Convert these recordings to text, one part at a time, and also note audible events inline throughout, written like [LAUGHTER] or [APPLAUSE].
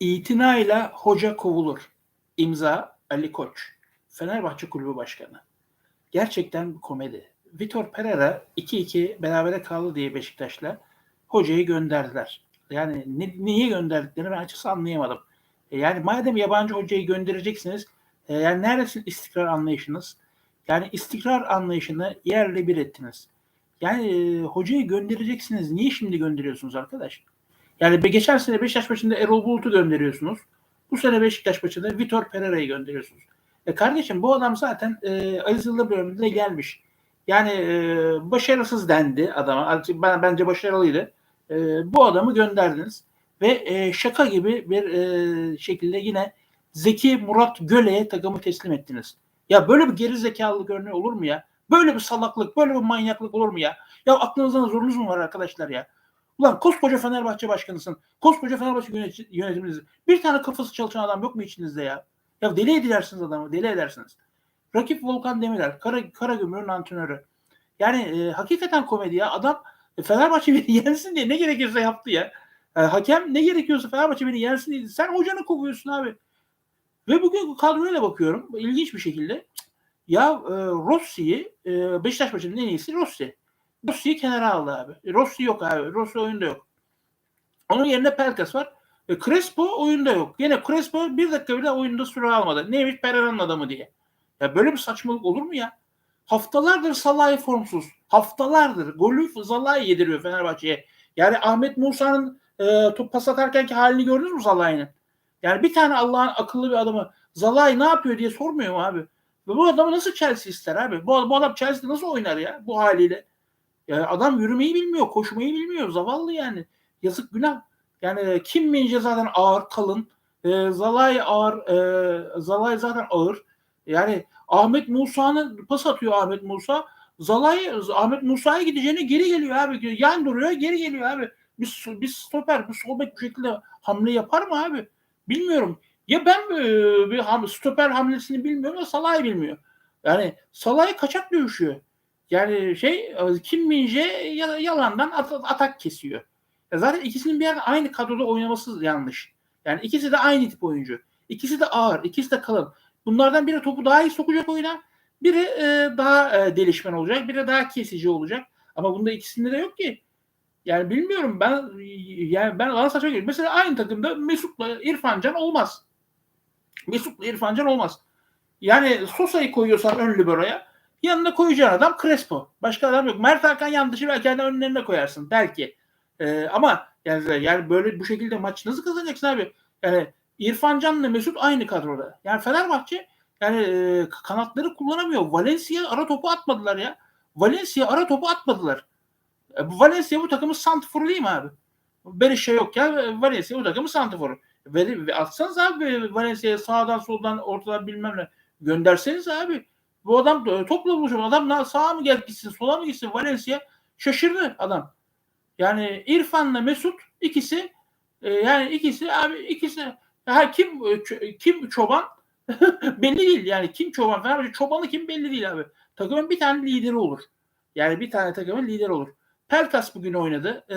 İtinayla hoca kovulur. İmza Ali Koç. Fenerbahçe Kulübü Başkanı. Gerçekten komedi. Vitor Pereira 2-2 berabere kaldı diye Beşiktaş'la hocayı gönderdiler. Yani ne, niye gönderdiklerini ben açıkçası anlayamadım. E yani madem yabancı hocayı göndereceksiniz e yani neredesin istikrar anlayışınız? Yani istikrar anlayışını yerle bir ettiniz. Yani e, hocayı göndereceksiniz. Niye şimdi gönderiyorsunuz arkadaş? Yani geçen sene Beşiktaş maçında Erol Bulut'u gönderiyorsunuz. Bu sene Beşiktaş maçında Vitor Pereira'yı gönderiyorsunuz. E kardeşim bu adam zaten e, Aziz Yıldırım gelmiş. Yani e, başarısız dendi adama. Ben, bence başarılıydı. E, bu adamı gönderdiniz. Ve e, şaka gibi bir e, şekilde yine Zeki Murat Göle'ye takımı teslim ettiniz. Ya böyle bir geri zekalılık örneği olur mu ya? Böyle bir salaklık, böyle bir manyaklık olur mu ya? Ya aklınızdan zorunuz mu var arkadaşlar ya? Ulan koskoca Fenerbahçe başkanısın. Koskoca Fenerbahçe yönet- yönetiminiz. Bir tane kafası çalışan adam yok mu içinizde ya? Ya deli edersiniz adamı, deli edersiniz. Rakip Volkan Demirel, Kara, Karagümrük'ün antrenörü. Yani e, hakikaten komedi ya. Adam e, Fenerbahçe beni yensin diye ne gerekirse yaptı ya. E, hakem ne gerekiyorsa Fenerbahçe beni yensin diye. Sen hocanı kovuyorsun abi. Ve bugün kadroyla bakıyorum. ilginç bir şekilde. Ya e, Rossi'yi e, Beşiktaş maçının en iyisi Rossi. Rossi'yi kenara aldı abi. Rossi yok abi. Rossi oyunda yok. Onun yerine Pelkas var. E, Crespo oyunda yok. Yine Crespo bir dakika bile oyunda süre almadı. Neymiş Pereira'nın adamı diye. Ya böyle bir saçmalık olur mu ya? Haftalardır Salah'ı formsuz. Haftalardır. Golü Salah'ı yediriyor Fenerbahçe'ye. Yani Ahmet Musa'nın e, top pas atarkenki halini gördünüz mü Salah'ın? Yani bir tane Allah'ın akıllı bir adamı Zalai ne yapıyor diye sormuyor mu abi? Ve bu adamı nasıl Chelsea ister abi? Bu, bu adam Chelsea'de nasıl oynar ya bu haliyle? Yani adam yürümeyi bilmiyor, koşmayı bilmiyor. Zavallı yani. Yazık günah. Yani Kim Mince zaten ağır, kalın. E, Zalai ağır, e, Zalai zaten ağır. Yani Ahmet Musa'nın pas atıyor Ahmet Musa. Zalai Ahmet Musa'ya gideceğine geri geliyor abi. Yan duruyor, geri geliyor abi. Bir, bir stoper, bir sol bek şekilde hamle yapar mı abi? Bilmiyorum. Ya ben e, bir ham, stoper hamlesini bilmiyorum ya Salah'ı bilmiyor. Yani Salah'ı kaçak dövüşüyor. Yani şey e, Kim Minje yalandan at, atak kesiyor. Ya zaten ikisinin bir yerde aynı kadroda oynaması yanlış. Yani ikisi de aynı tip oyuncu. İkisi de ağır, ikisi de kalın. Bunlardan biri topu daha iyi sokacak oyuna. Biri e, daha e, delişmen olacak, biri daha kesici olacak. Ama bunda ikisinde de yok ki. Yani bilmiyorum ben yani ben bana saçma geliyor. Mesela aynı takımda Mesut'la İrfan Can olmaz. Mesut'la İrfan Can olmaz. Yani Sosa'yı koyuyorsan ön libero'ya yanına koyacağın adam Crespo. Başka adam yok. Mert Hakan yan dışı belki kendi önlerine koyarsın belki. Ee, ama yani, yani böyle bu şekilde maç nasıl kazanacaksın abi? Yani İrfan Can'la Mesut aynı kadroda. Yani Fenerbahçe yani e, kanatları kullanamıyor. Valencia ara topu atmadılar ya. Valencia ara topu atmadılar. E, Valencia bu takımın santiforu değil mi abi? Berisha yok ya. Valencia bu takımın santiforu. Ve, atsanız abi Valencia'ya sağdan soldan ortadan bilmem ne. Gönderseniz abi. Bu adam topla buluşuyor. Adam sağa mı gel gitsin sola mı gitsin Valencia şaşırdı adam. Yani İrfan'la Mesut ikisi e, yani ikisi abi ikisi ha kim kim çoban [LAUGHS] belli değil yani kim çoban Fenerbahçe çobanı kim belli değil abi. Takımın bir tane lideri olur. Yani bir tane takımın lideri olur. Pelkas bugün oynadı. Ee,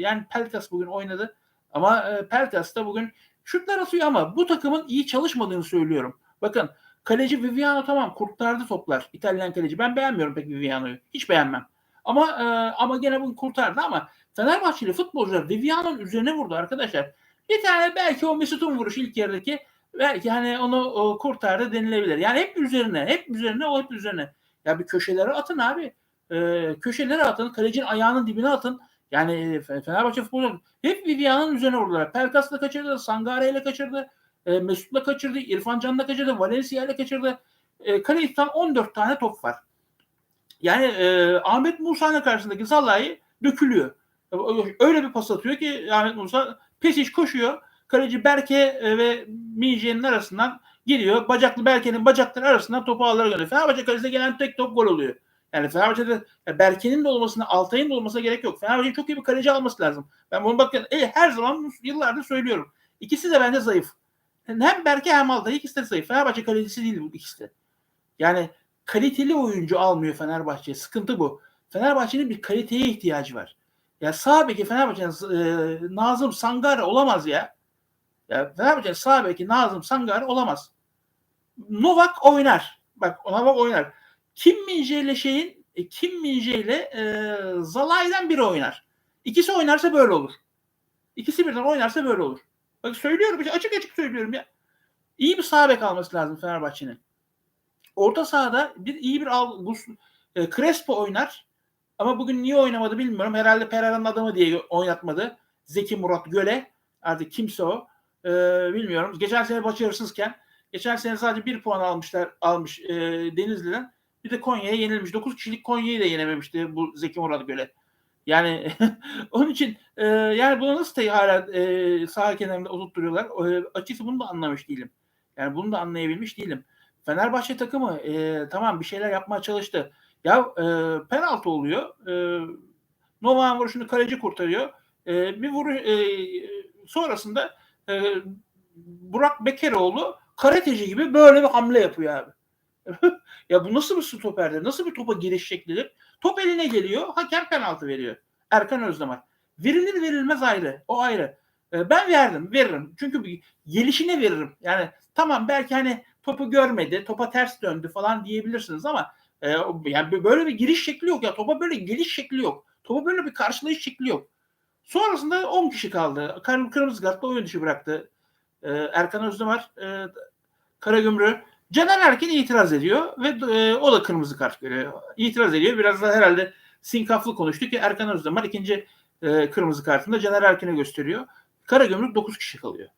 yani Pelkas bugün oynadı. Ama e, Pelkas da bugün şutlar atıyor ama bu takımın iyi çalışmadığını söylüyorum. Bakın kaleci Viviano tamam kurtardı toplar. İtalyan kaleci. Ben beğenmiyorum pek Viviano'yu. Hiç beğenmem. Ama e, ama gene bugün kurtardı ama Fenerbahçeli futbolcular Viviano'nun üzerine vurdu arkadaşlar. Bir tane belki o Mesut'un vuruşu ilk yarıdaki belki hani onu o, kurtardı denilebilir. Yani hep üzerine, hep üzerine, o hep üzerine. Ya bir köşelere atın abi. E, köşelere atın, kalecinin ayağının dibine atın. Yani Fenerbahçe futbolcular hep Vivian'ın üzerine vurdular. Pelkas'la kaçırdı, Sangare kaçırdı, e, Mesut'la kaçırdı, İrfan Can'la kaçırdı, Valencia ile kaçırdı. E, Kaleistan 14 tane top var. Yani e, Ahmet Musa'nın karşısındaki Salah'ı dökülüyor. Öyle bir pas atıyor ki Ahmet Musa Pesic koşuyor. Kaleci Berke ve Mije'nin arasından giriyor. Bacaklı Berke'nin bacakları arasından topu ağlara gönderiyor. Fenerbahçe kalesine gelen tek top gol oluyor. Yani Fenerbahçe'de Berke'nin de olmasına, Altay'ın da olmasına gerek yok. Fenerbahçe'nin çok iyi bir kaleci alması lazım. Ben bunu bakın e, her zaman yıllardır söylüyorum. İkisi de bence zayıf. Hem Berke hem Altay ikisi de zayıf. Fenerbahçe kalecisi değil bu ikisi de. Yani kaliteli oyuncu almıyor Fenerbahçe. Sıkıntı bu. Fenerbahçe'nin bir kaliteye ihtiyacı var. Ya sağ beki Fenerbahçe'nin e, Nazım Sangare olamaz ya. Ya Fenerbahçe sağ beki Nazım Sangare olamaz. Novak oynar. Bak Novak oynar. Kim Minje ile şeyin e, Kim Minje ile e, Zalai'den biri oynar. İkisi oynarsa böyle olur. İkisi birden oynarsa böyle olur. Bak söylüyorum açık açık söylüyorum ya. İyi bir sağ bek alması lazım Fenerbahçe'nin. Orta sahada bir iyi bir al, e, Crespo oynar. Ama bugün niye oynamadı bilmiyorum. Herhalde Perara'nın adamı diye oynatmadı. Zeki Murat Göle. Artık kimse o. E, bilmiyorum. Geçen sene başarısızken geçen sene sadece bir puan almışlar almış e, Denizli'den. Bir de Konya'ya yenilmiş. 9 kişilik Konya'yı da yenememişti bu Zeki Murat Göle. Yani [LAUGHS] onun için e, yani bunu nasıl hala e, sağ kenarında oturtturuyorlar? E, açıkçası bunu da anlamış değilim. Yani bunu da anlayabilmiş değilim. Fenerbahçe takımı e, tamam bir şeyler yapmaya çalıştı. Ya e, penaltı oluyor. E, Novak'ın vuruşunu kaleci kurtarıyor. E, bir vuruş e, sonrasında e, Burak Bekeroğlu karateci gibi böyle bir hamle yapıyor abi. [LAUGHS] ya bu nasıl bir stoperdir? Nasıl bir topa giriş şeklidir? Top eline geliyor. Hakem penaltı veriyor. Erkan Özdemir. Verilir verilmez ayrı. O ayrı. E, ben verdim. Veririm. Çünkü gelişine veririm. Yani tamam belki hani topu görmedi. Topa ters döndü falan diyebilirsiniz ama e, yani böyle bir giriş şekli yok ya. Topa böyle geliş şekli yok. Topa böyle bir karşılayış şekli yok. Sonrasında 10 kişi kaldı. Kırmızı kartla oyun dışı bıraktı. E, Erkan Özdemir e, Caner Erkin itiraz ediyor ve e, o da kırmızı kart görüyor. İtiraz ediyor. Biraz da herhalde sinkaflı konuştu ki Erkan Özdemir ikinci e, kırmızı kartında Caner Erkin'e gösteriyor. Karagümrük 9 kişi kalıyor.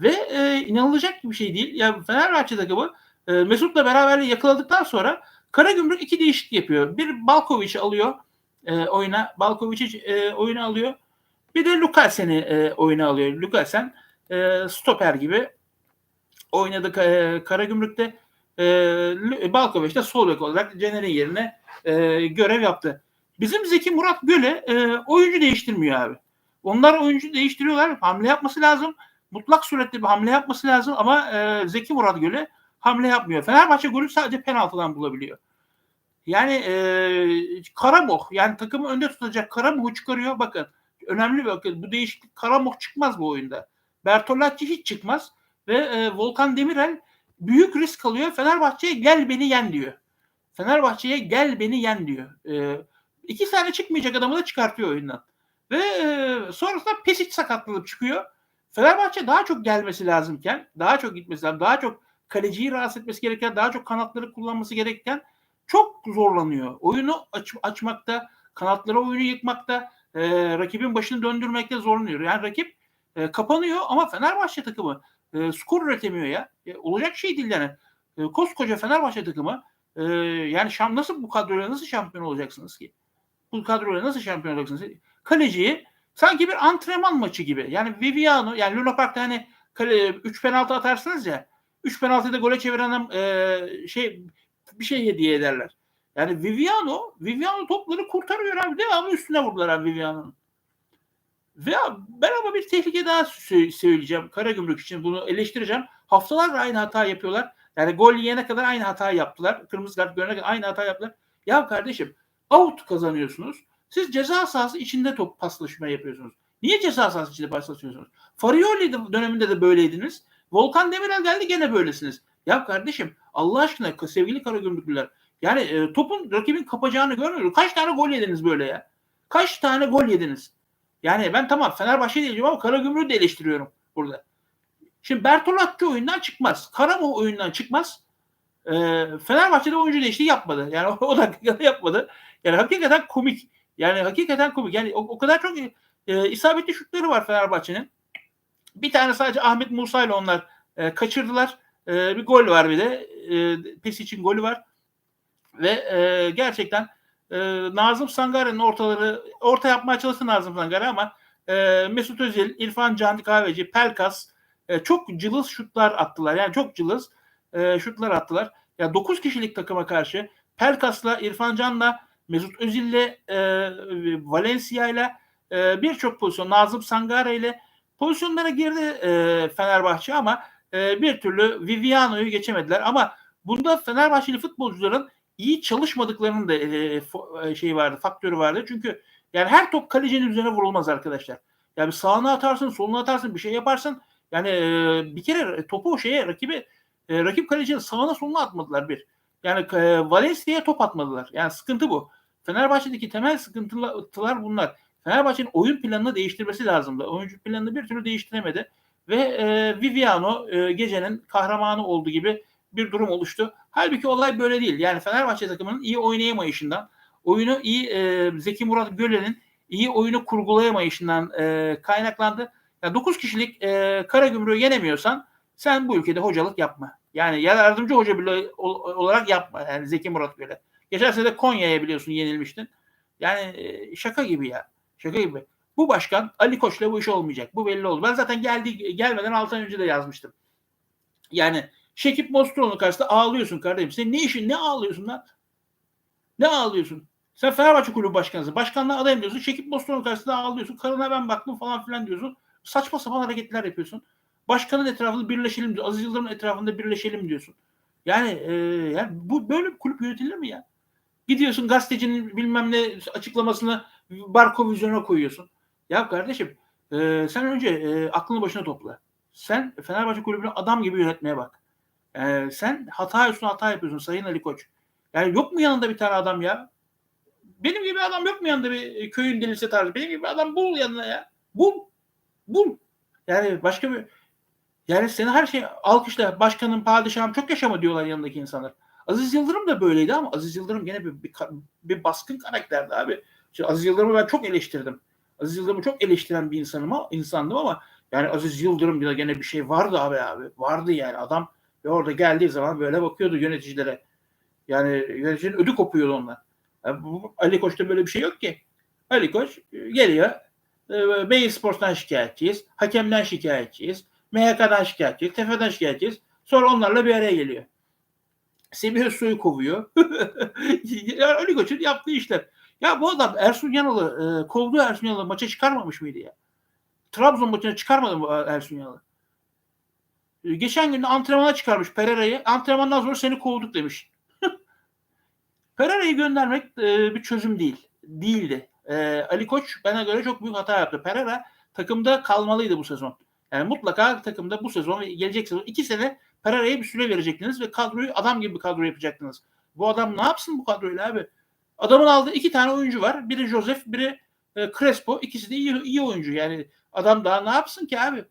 Ve e, inanılacak bir şey değil. Ya Fenerbahçe takımı e, Mesut'la beraber yakaladıktan sonra Karagümrük iki değişiklik yapıyor. Bir Balkovic'i alıyor e, oyuna. Balkovic'i e, oyuna alıyor. Bir de Lukasen'i e, oyuna alıyor. Lukasen e, stoper gibi oynadı e, Karagümrük'te. E, Balkoviç de sol bek olarak Caner'in yerine e, görev yaptı. Bizim Zeki Murat Göle e, oyuncu değiştirmiyor abi. Onlar oyuncu değiştiriyorlar. Hamle yapması lazım. Mutlak surette bir hamle yapması lazım ama e, Zeki Murat Göle hamle yapmıyor. Fenerbahçe golü sadece penaltıdan bulabiliyor. Yani e, Karamoh yani takımı önde tutacak Karamoh'u çıkarıyor. Bakın önemli bir bakın bu değişiklik Karamoh çıkmaz bu oyunda. Bertolacci hiç çıkmaz ve e, Volkan Demirel büyük risk alıyor. Fenerbahçe'ye gel beni yen diyor. Fenerbahçe'ye gel beni yen diyor. E, iki tane çıkmayacak adamı da çıkartıyor oyundan. Ve e, sonrasında Pesic sakatlanıp çıkıyor. Fenerbahçe daha çok gelmesi lazımken, daha çok gitmesi lazım, daha çok kaleciyi rahatsız etmesi gereken, daha çok kanatları kullanması gerekirken çok zorlanıyor. Oyunu aç, açmakta, kanatlara oyunu yıkmakta, e, rakibin başını döndürmekte zorlanıyor. Yani rakip e, kapanıyor ama Fenerbahçe takımı e, skor üretemiyor ya. E, olacak şey değil yani. E, koskoca Fenerbahçe takımı e, yani şam nasıl bu kadroyla nasıl şampiyon olacaksınız ki? Bu kadroyla nasıl şampiyon olacaksınız? Kaleciyi sanki bir antrenman maçı gibi. Yani Viviano yani Luna Park'ta hani kale, 3 penaltı atarsınız ya 3 penaltıyı da gole çeviren e, şey bir şey hediye ederler. Yani Viviano Viviano topları kurtarıyor abi. Devamlı üstüne vurdular abi Viviano'nun. Ve ben ama bir tehlike daha söyleyeceğim. Karagümrük için bunu eleştireceğim. Haftalardır aynı hata yapıyorlar. Yani gol yiyene kadar aynı hata yaptılar. Kırmızı kart görene kadar aynı hata yaptılar. Ya kardeşim out kazanıyorsunuz. Siz ceza sahası içinde top paslaşma yapıyorsunuz. Niye ceza sahası içinde paslaşıyorsunuz? Farioli döneminde de böyleydiniz. Volkan Demirel geldi gene böylesiniz. Ya kardeşim Allah aşkına sevgili Karagümrüklüler yani e, topun rakibin kapacağını görmüyoruz. Kaç tane gol yediniz böyle ya? Kaç tane gol yediniz? Yani ben tamam Fenerbahçe diyeceğim ama Karagümrük'ü de eleştiriyorum burada. Şimdi Bertolacci oyundan çıkmaz. Karamo oyundan çıkmaz. E, Fenerbahçe'de oyuncu değişikliği yapmadı. Yani [LAUGHS] o, o dakikada yapmadı. Yani hakikaten komik. Yani hakikaten komik. Yani o, o kadar çok e, isabetli şutları var Fenerbahçe'nin. Bir tane sadece Ahmet Musa ile onlar e, kaçırdılar. E, bir gol var bir de. E, Pes için golü var. Ve e, gerçekten e, Nazım Sangare'nin ortaları orta yapmaya çalıştı Nazım Sangare ama e, Mesut Özil, İrfan Can Kahveci, Pelkas e, çok cılız şutlar attılar. Yani çok cılız e, şutlar attılar. Ya yani 9 kişilik takıma karşı Pelkas'la, İrfan Can'la, Mesut Özil'le, e, Valencia'yla e, birçok pozisyon, Nazım Sangare ile pozisyonlara girdi e, Fenerbahçe ama e, bir türlü Viviano'yu geçemediler. Ama bunda Fenerbahçeli futbolcuların iyi çalışmadıklarının da e, şey vardı, faktörü vardı. Çünkü yani her top kalecinin üzerine vurulmaz arkadaşlar. Yani sağına atarsın, soluna atarsın, bir şey yaparsın. Yani e, bir kere topu şeye rakibi e, rakip kalecinin sağına soluna atmadılar bir. Yani e, Valencia'ya top atmadılar. Yani sıkıntı bu. Fenerbahçe'deki temel sıkıntılar bunlar. Fenerbahçe'nin oyun planını değiştirmesi lazımdı. Oyuncu planını bir türlü değiştiremedi. Ve e, Viviano e, gecenin kahramanı olduğu gibi bir durum oluştu. Halbuki olay böyle değil. Yani Fenerbahçe takımının iyi oynayamayışından, oyunu iyi e, Zeki Murat Gölen'in iyi oyunu kurgulayamayışından e, kaynaklandı. Yani 9 kişilik e, Karagümrük'ü yenemiyorsan sen bu ülkede hocalık yapma. Yani yardımcı hoca bile olarak yapma. Yani Zeki Murat Gölen. Geçen sene de Konya'ya biliyorsun yenilmiştin. Yani e, şaka gibi ya. Şaka gibi. Bu başkan Ali Koç'la bu iş olmayacak. Bu belli oldu. Ben zaten geldi gelmeden 6 ay önce de yazmıştım. Yani Şekip Mostroğlu'nun karşısında ağlıyorsun kardeşim. Sen ne işin ne ağlıyorsun lan? Ne ağlıyorsun? Sen Fenerbahçe Kulübü Başkanısın. Başkanlığa adayım diyorsun. Şekip Mostroğlu'nun karşısında ağlıyorsun. Karına ben baktım falan filan diyorsun. Saçma sapan hareketler yapıyorsun. Başkanın etrafında birleşelim diyor. Aziz Yıldırım'ın etrafında birleşelim diyorsun. Yani, e, yani bu böyle bir kulüp yönetilir mi ya? Gidiyorsun gazetecinin bilmem ne açıklamasını barko vizyona koyuyorsun. Ya kardeşim e, sen önce e, aklını başına topla. Sen Fenerbahçe kulübünü adam gibi yönetmeye bak. E, sen hata üstüne hata yapıyorsun Sayın Ali Koç. Yani yok mu yanında bir tane adam ya? Benim gibi adam yok mu yanında bir köyün delisi tarzı? Benim gibi adam bul yanına ya. Bul. Bul. Yani başka bir yani seni her şey alkışla başkanın padişahım çok yaşama diyorlar yanındaki insanlar. Aziz Yıldırım da böyleydi ama Aziz Yıldırım gene bir, bir, bir baskın karakterdi abi. Şimdi Aziz Yıldırım'ı ben çok eleştirdim. Aziz Yıldırım'ı çok eleştiren bir insanım ama insandım ama yani Aziz Yıldırım'da gene bir şey vardı abi abi. Vardı yani adam ve orada geldiği zaman böyle bakıyordu yöneticilere. Yani yöneticinin ödü kopuyordu onlar. Yani bu, Ali Koç'ta böyle bir şey yok ki. Ali Koç geliyor. E, Beyin Sports'tan şikayetçiyiz. Hakemden şikayetçiyiz. MHK'dan şikayetçiyiz. TFF'den şikayetçiyiz. Sonra onlarla bir araya geliyor. Semih Özsoy'u kovuyor. [LAUGHS] Ali Koç'un yaptığı işler. Ya bu adam Ersun Yanal'ı e, kovduğu Ersun Yanal'ı maça çıkarmamış mıydı ya? Trabzon maçına çıkarmadı mı Ersun Yanal'ı? E, geçen gün antrenmana çıkarmış Pereira'yı. Antrenmandan sonra seni kovduk demiş. [LAUGHS] Pereira'yı göndermek e, bir çözüm değil. Değildi. E, Ali Koç bana göre çok büyük hata yaptı. Pereira takımda kalmalıydı bu sezon. Yani mutlaka takımda bu sezon ve gelecek sezon iki sene Pereira'ya bir süre verecektiniz ve kadroyu adam gibi bir kadro yapacaktınız. Bu adam ne yapsın bu kadroyla abi? Adamın aldığı iki tane oyuncu var. Biri Joseph, biri e, Crespo. İkisi de iyi, iyi oyuncu. Yani adam daha ne yapsın ki abi?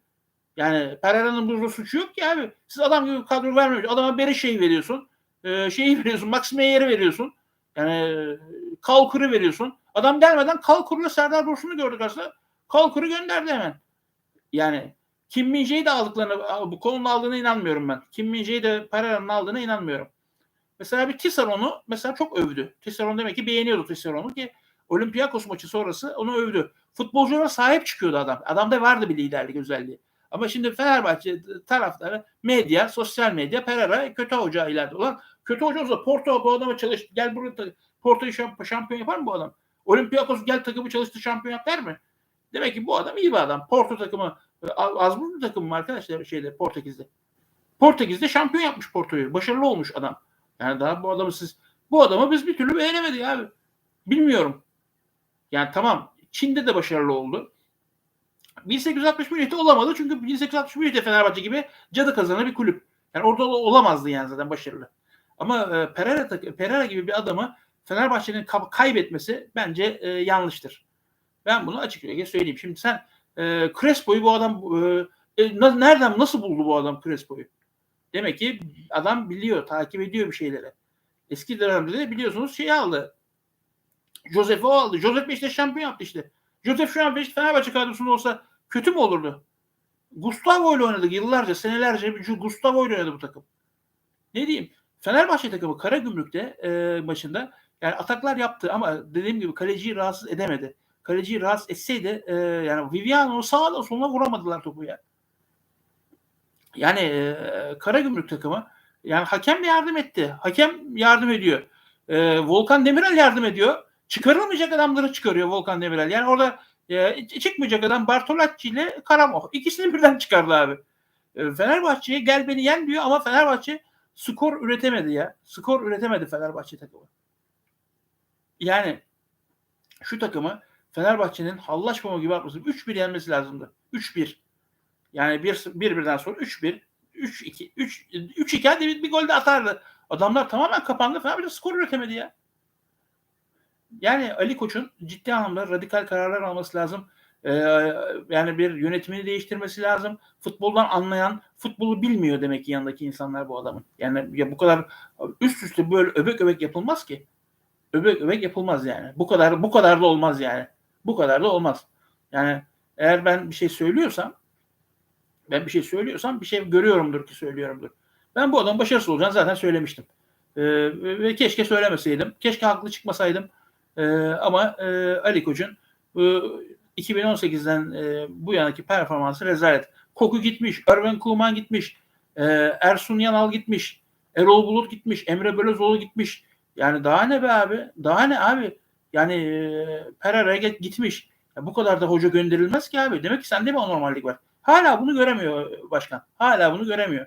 Yani Pereira'nın burada suçu yok ki abi. Siz adam gibi kadro vermiyor. Adama beri şey veriyorsun. E, şeyi [LAUGHS] veriyorsun. Max Meyer'i veriyorsun. Yani Kalkur'u veriyorsun. Adam gelmeden Kalkur'la Serdar Dursun'u gördük aslında. Kalkur'u gönderdi hemen. Yani Kim Min de aldıklarını, bu konunun aldığına inanmıyorum ben. Kim Min de Pereira'nın aldığına inanmıyorum. Mesela bir Tisserand'u mesela çok övdü. Tisserand demek ki beğeniyordu Tisserand'u ki Olympiakos maçı sonrası onu övdü. Futbolculara sahip çıkıyordu adam. Adamda vardı bir liderlik özelliği. Ama şimdi Fenerbahçe taraftarı medya, sosyal medya Pereira kötü hoca ileride olan kötü hoca olsa Porto bu adama çalış gel burada Porto'yu şampiyon yapar mı bu adam? Olympiakos gel takımı çalıştı şampiyon yapar mı? Demek ki bu adam iyi bir adam. Porto takımı az bir takım mı arkadaşlar şeyde Portekiz'de. Portekiz'de şampiyon yapmış Porto'yu. Başarılı olmuş adam. Yani daha bu adamı siz bu adamı biz bir türlü beğenemedik abi. Bilmiyorum. Yani tamam Çin'de de başarılı oldu. 1861'de olamadı çünkü 1861'de Fenerbahçe gibi cadı kazanı bir kulüp. Yani orada olamazdı yani zaten başarılı. Ama e, Pereira, Pereira gibi bir adamı Fenerbahçe'nin kaybetmesi bence e, yanlıştır. Ben bunu açıkça söyleyeyim. Şimdi sen e, Crespo'yu bu adam e, e, nereden nasıl buldu bu adam Crespo'yu? Demek ki adam biliyor, takip ediyor bir şeyleri. Eski dönemde de biliyorsunuz şey aldı. Joseph o aldı. Joseph işte şampiyon yaptı işte. Joseph şu an Fenerbahçe kadrosunda olsa kötü mü olurdu? Gustavo ile oynadık yıllarca, senelerce bir Gustavo ile oynadı bu takım. Ne diyeyim? Fenerbahçe takımı Karagümrük'te e, maçında yani ataklar yaptı ama dediğim gibi kaleciyi rahatsız edemedi. Kaleciyi rahatsız etseydi e, yani Viviano'nu sağda soluna vuramadılar topu ya. Yani e, Karagümrük takımı yani hakem yardım etti. Hakem yardım ediyor. E, Volkan Demirel yardım ediyor. Çıkarılmayacak adamları çıkarıyor Volkan Demirel. Yani orada e, çıkmayacak adam Bartolacci ile Karamoh. İkisini birden çıkardı abi. E, Fenerbahçe'ye gel beni yen diyor ama Fenerbahçe skor üretemedi ya. Skor üretemedi Fenerbahçe takımı. Yani şu takımı Fenerbahçe'nin hallaşmama gibi atması 3-1 yenmesi lazımdı. 3-1. Yani bir, bir birden sonra 3-1, 3-2, 3 3-2 hadi bir, bir gol de atardı. Adamlar tamamen kapandı. Fenerbahçe skor üretemedi ya. Yani Ali Koç'un ciddi anlamda radikal kararlar alması lazım. Ee, yani bir yönetimini değiştirmesi lazım. Futboldan anlayan, futbolu bilmiyor demek ki yanındaki insanlar bu adamın. Yani ya bu kadar üst üste böyle öbek öbek yapılmaz ki. Öbek öbek yapılmaz yani. Bu kadar bu kadar da olmaz yani. Bu kadar da olmaz. Yani eğer ben bir şey söylüyorsam ben bir şey söylüyorsam bir şey görüyorumdur ki söylüyorumdur. Ben bu adam başarısız olacağını zaten söylemiştim. Ee, ve keşke söylemeseydim. Keşke haklı çıkmasaydım. Ee, ama e, Ali Koç'un e, 2018'den e, bu yanaki performansı rezalet. Koku gitmiş, Erven Kuman gitmiş, e, Ersun Yanal gitmiş, Erol Bulut gitmiş, Emre Belözoğlu gitmiş. Yani daha ne be abi? Daha ne abi? Yani e, Pereira gitmiş. Ya bu kadar da hoca gönderilmez ki abi. Demek ki sende bir anormallik var. Hala bunu göremiyor başkan. Hala bunu göremiyor.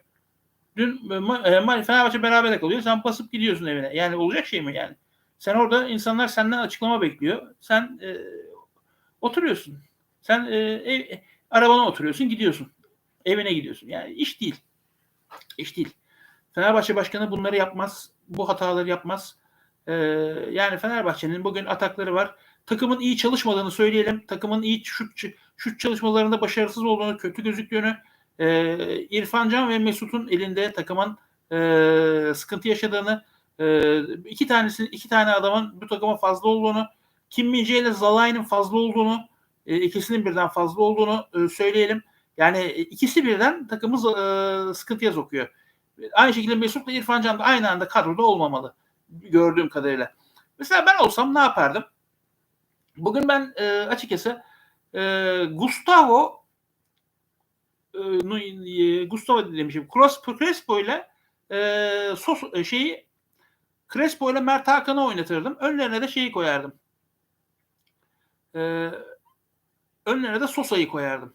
Dün e, Fenerbahçe beraber kalıyor. Sen basıp gidiyorsun evine. Yani olacak şey mi yani? Sen orada insanlar senden açıklama bekliyor. Sen e, oturuyorsun. Sen e, ev, arabana oturuyorsun gidiyorsun. Evine gidiyorsun. Yani iş değil. İş değil. Fenerbahçe Başkanı bunları yapmaz. Bu hataları yapmaz. Ee, yani Fenerbahçe'nin bugün atakları var. Takımın iyi çalışmadığını söyleyelim. Takımın iyi şut, şut çalışmalarında başarısız olduğunu, kötü gözüktüğünü, e, İrfan Can ve Mesut'un elinde takımın e, sıkıntı yaşadığını, e, iki tanesi iki tane adamın bu takıma fazla olduğunu, Kim Mince ile Zalai'nin fazla olduğunu, e, ikisinin birden fazla olduğunu e, söyleyelim. Yani ikisi birden takımı e, sıkıntıya sokuyor. Aynı şekilde Mesut ile İrfan Can da aynı anda kadroda olmamalı gördüğüm kadarıyla. Mesela ben olsam ne yapardım? Bugün ben e, açıkçası e, Gustavo e, Gustavo demişim. Cross Crespo ile e, sos, e, şeyi Crespo ile Mert Hakan'ı oynatırdım. Önlerine de şeyi koyardım. E, önlerine de Sosa'yı koyardım.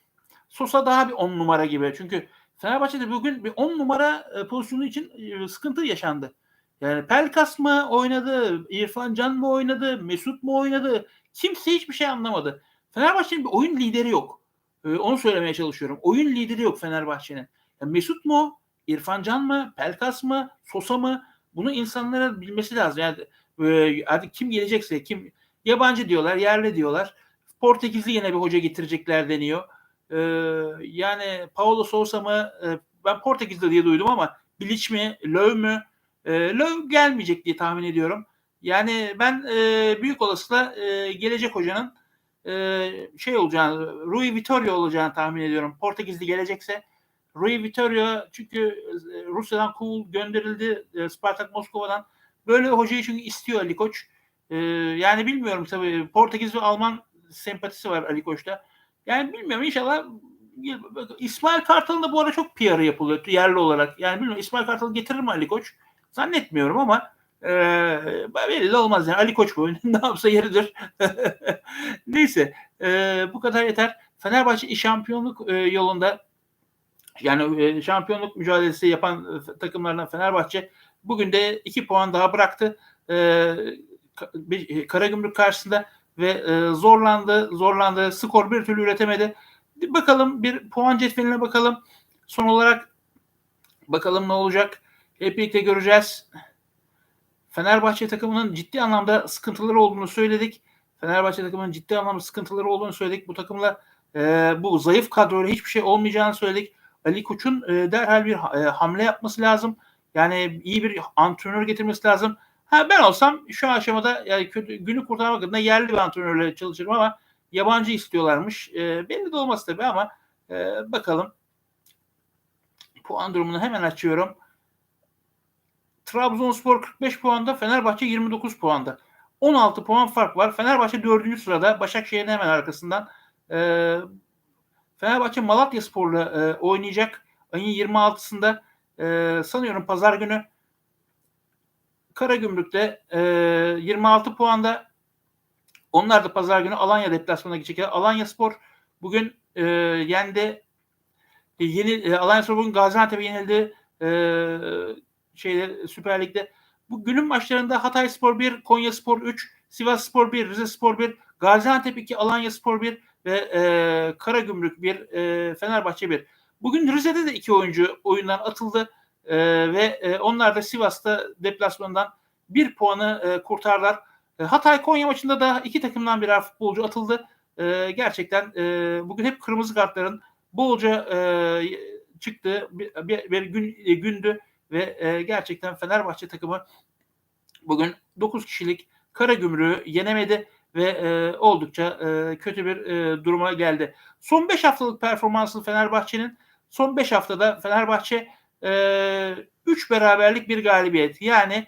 Sosa daha bir on numara gibi. Çünkü Fenerbahçe'de bugün bir on numara e, pozisyonu için e, sıkıntı yaşandı. Yani Pelkas mı oynadı, İrfan Can mı oynadı, Mesut mu oynadı? Kimse hiçbir şey anlamadı. Fenerbahçe'nin bir oyun lideri yok. Ee, onu söylemeye çalışıyorum. Oyun lideri yok Fenerbahçe'nin. Mesut mu, İrfan Can mı, Pelkas mı, Sosa mı? Bunu insanlara bilmesi lazım. Yani e, artık kim gelecekse, kim yabancı diyorlar, yerli diyorlar. Portekizli yine bir hoca getirecekler deniyor. Ee, yani Paulo Sousa mı? E, ben Portekizli diye duydum ama Bilic mi, Löw mü? E, Löw gelmeyecek diye tahmin ediyorum. Yani ben e, büyük olasılıkla e, gelecek hocanın e, şey olacağını, Rui Vitorio olacağını tahmin ediyorum. Portekizli gelecekse Rui Vitorio çünkü e, Rusya'dan cool gönderildi e, Spartak Moskova'dan. Böyle hocayı çünkü istiyor Ali Koç. E, yani bilmiyorum tabii Portekiz ve Alman sempatisi var Ali Koç'ta. Yani bilmiyorum inşallah İsmail Kartal'ın da bu ara çok PR'ı yapılıyor yerli olarak. Yani bilmiyorum İsmail Kartal'ı getirir mi Ali Koç? Zannetmiyorum ama e, belli olmaz yani. Ali Koç bu [LAUGHS] ne yapsa yeridir. [LAUGHS] Neyse e, bu kadar yeter. Fenerbahçe şampiyonluk e, yolunda yani e, şampiyonluk mücadelesi yapan e, takımlardan Fenerbahçe bugün de iki puan daha bıraktı. E, Karagümrük karşısında ve zorlandı, zorlandı. Skor bir türlü üretemedi. Bakalım bir puan cetveline bakalım. Son olarak bakalım ne olacak. Hep birlikte göreceğiz. Fenerbahçe takımının ciddi anlamda sıkıntıları olduğunu söyledik. Fenerbahçe takımının ciddi anlamda sıkıntıları olduğunu söyledik. Bu takımla bu zayıf kadroyla hiçbir şey olmayacağını söyledik. Ali Koç'un e, derhal bir e, hamle yapması lazım. Yani iyi bir antrenör getirmesi lazım. Ha ben olsam şu aşamada yani kötü, günü kurtarmak adına yerli bir antrenörle çalışırım ama yabancı istiyorlarmış. E, belli de olmaz tabii ama e, bakalım. Puan durumunu hemen açıyorum. Trabzonspor 45 puanda, Fenerbahçe 29 puanda. 16 puan fark var. Fenerbahçe 4. sırada. Başakşehir'in hemen arkasından. E, Fenerbahçe Malatya Spor'la e, oynayacak. Ayın 26'sında e, sanıyorum pazar günü Karagümrük'te e, 26 puanda. Onlar da pazar günü Alanya deplasmanına gidecek. Alanya Spor bugün e, yendi. E, yeni e, Alanya Spor bugün Gaziantep'e yenildi. E, şeyde Süper Lig'de. Bu günün maçlarında Hatay Spor 1, Konya Spor 3, Sivas Spor 1, Rize Spor 1, Gaziantep 2, Alanya Spor 1 ve e, Karagümrük 1, e, Fenerbahçe 1. Bugün Rize'de de iki oyuncu oyundan atıldı e, ve e, onlar da Sivas'ta deplasmandan bir puanı e, kurtarlar. E, Hatay Konya maçında da iki takımdan birer futbolcu atıldı. E, gerçekten e, bugün hep kırmızı kartların bolca e, çıktığı bir, bir, bir gün, e, gündü ve e, gerçekten Fenerbahçe takımı bugün 9 kişilik Karagümrük'ü yenemedi ve e, oldukça e, kötü bir e, duruma geldi. Son 5 haftalık performansı Fenerbahçe'nin son 5 haftada Fenerbahçe 3 beraberlik bir galibiyet. Yani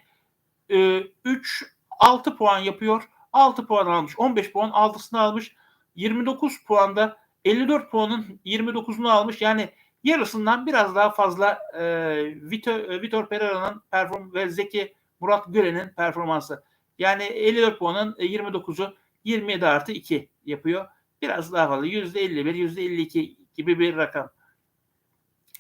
3 6 puan yapıyor. 6 puan almış. 15 puan 6'sını almış. 29 puanda 54 puanın 29'unu almış. Yani yarısından biraz daha fazla e, Vitor, Vitor Pereira'nın perform ve Zeki Murat Gören'in performansı. Yani 54 puanın 29'u 27 artı 2 yapıyor. Biraz daha fazla. %51, %52 gibi bir rakam.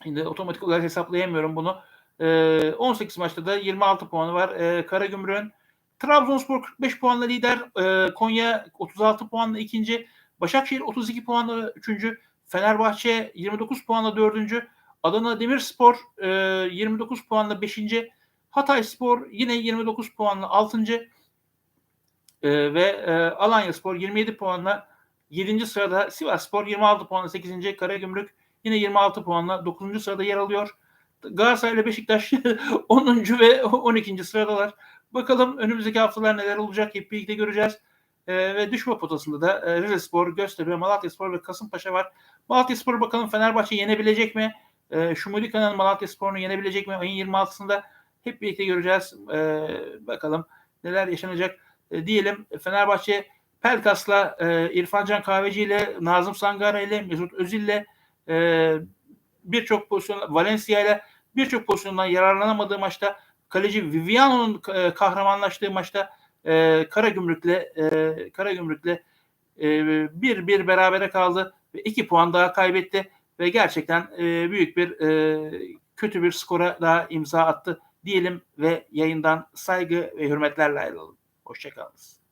Şimdi otomatik olarak hesaplayamıyorum bunu. E, 18 maçta da 26 puanı var. E, Karagümrük'ün Trabzonspor 45 puanla lider. E, Konya 36 puanla ikinci. Başakşehir 32 puanla üçüncü. Fenerbahçe 29 puanla dördüncü. Adana Demirspor e, 29 puanla beşinci. Hatay Spor yine 29 puanla altıncı. E, ve e, Alanya Spor 27 puanla 7. sırada. Sivas Spor 26 puanla 8. Karagümrük yine 26 puanla 9. sırada yer alıyor. Galatasaray ile Beşiktaş [LAUGHS] 10. ve 12. sıradalar. Bakalım önümüzdeki haftalar neler olacak hep birlikte göreceğiz. E, ve düşme potasında da e, Rize Spor, Göztepe, Malatya Spor ve Kasımpaşa var. Malatya Spor bakalım Fenerbahçe yenebilecek mi? E, Şumulika'nın Malatya Spor'unu yenebilecek mi? Ayın 26'sında hep birlikte göreceğiz. E, bakalım neler yaşanacak e, diyelim. Fenerbahçe Pelkas'la, e, İrfan Can Kahveci ile, Nazım Sangara ile, Mesut Özil ile e, birçok pozisyon, Valencia ile birçok pozisyondan yararlanamadığı maçta kaleci Viviano'nun e, kahramanlaştığı maçta e, Karagümrük'le e, Karagümrük'le e, bir bir berabere kaldı ve iki puan daha kaybetti ve gerçekten e, büyük bir e, kötü bir skora daha imza attı diyelim ve yayından saygı ve hürmetlerle ayrılalım. Hoşçakalınız.